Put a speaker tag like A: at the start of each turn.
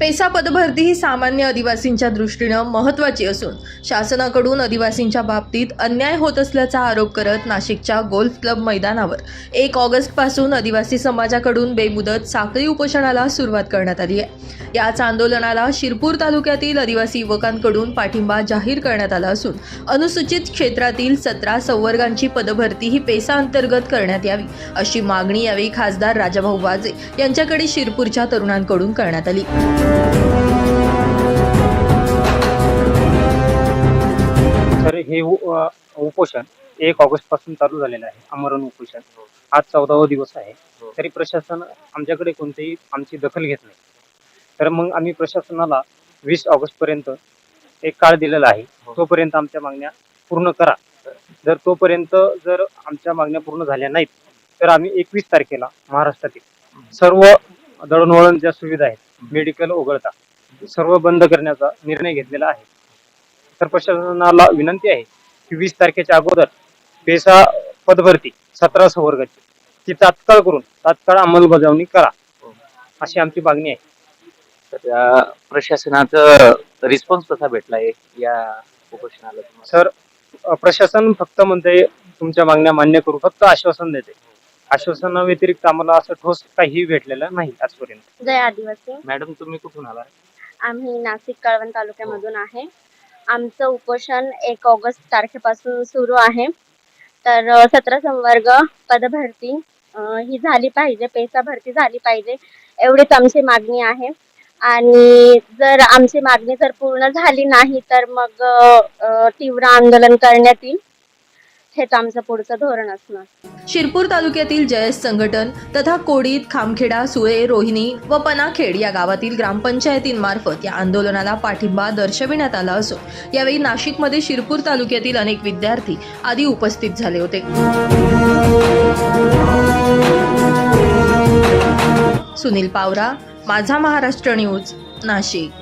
A: PESA पदभरती ही सामान्य आदिवासींच्या दृष्टीनं महत्त्वाची असून शासनाकडून आदिवासींच्या बाबतीत अन्याय होत असल्याचा आरोप करत नाशिकच्या गोल्फ क्लब मैदानावर एक ऑगस्टपासून आदिवासी समाजाकडून बेमुदत साखळी उपोषणाला सुरुवात करण्यात आली आहे. याच आंदोलनाला शिरपूर तालुक्यातील आदिवासी युवकांकडून पाठिंबा जाहीर करण्यात आला असून अनुसूचित क्षेत्रातील सतरा संवर्गांची पदभरती ही पेसा अंतर्गत करण्यात यावी अशी मागणी यावेळी खासदार राजाभाऊ वाजे यांच्याकडे शिरपूरच्या तरुणांकडून करण्यात आली.
B: तर हे उपोषण एक ऑगस्टपासून चालू झालेलं आहे. आमरण उपोषण. आज चौदावा दिवस आहे. तरी प्रशासन आमच्याकडे कोणतीही आमची दखल घेत नाही. तर मग आम्ही प्रशासनाला वीस ऑगस्ट पर्यंत एक काळ दिलेला आहे. तोपर्यंत आमच्या मागण्या पूर्ण करा. जर तोपर्यंत जर आमच्या मागण्या पूर्ण झाल्या नाहीत तर आम्ही एकवीस तारखेला महाराष्ट्रातील सर्व दळणवळण ज्या सुविधा आहेत मेडिकल वगळता. सर्व बंद करण्याचा निर्णय घेतलेला आहे. तर प्रशासनाला विनंती आहे की वीस तारखेच्या अगोदर पेसा पदभरती सतरा संवर्गाची ती तात्काळ करून तात्काळ अंमलबजावणी करा अशी आमची मागणी आहे.
C: तर प्रशासनाचा रिस्पॉन्स कसा भेटलाय या उपोषणाला?
B: सर प्रशासन फक्त म्हणते तुमच्या मागण्या मान्य करू फक्त आश्वासन देते. आश्वासना व्यतिरिक्त आम्हाला असं ठोस काही भेटलेलं नाही आजपर्यंत.
D: जय आदिवासी.
C: मॅडम तुम्ही कुठून आला
D: आम्ही नाशिक कळवण तालुक्यामधून आहे. आमचं उपोषण एक ऑगस्ट तारखेपासून सुरू आहे. तर सतरा संवर्ग पदभरती अं, ही झाली पाहिजे पेसा भरती झाली पाहिजे एवढीच आमची मागणी आहे. आणि जर आमची मागणी जर पूर्ण झाली नाही तर मग अं, तीव्र आंदोलन करण्यात येईल. हेच आमचं पुढचं धोरण असणार.
A: शिरपूर तालुक्यातील जयस संघटन तथा कोडीत खामखेडा सुळे रोहिणी व पनाखेड या गावातील ग्रामपंचायतींमार्फत या आंदोलनाला पाठिंबा दर्शविण्यात आला असून यावेळी नाशिकमध्ये शिरपूर तालुक्यातील अनेक विद्यार्थी आदी उपस्थित झाले होते. सुनील पावरा माझा महाराष्ट्र न्यूज नाशिक.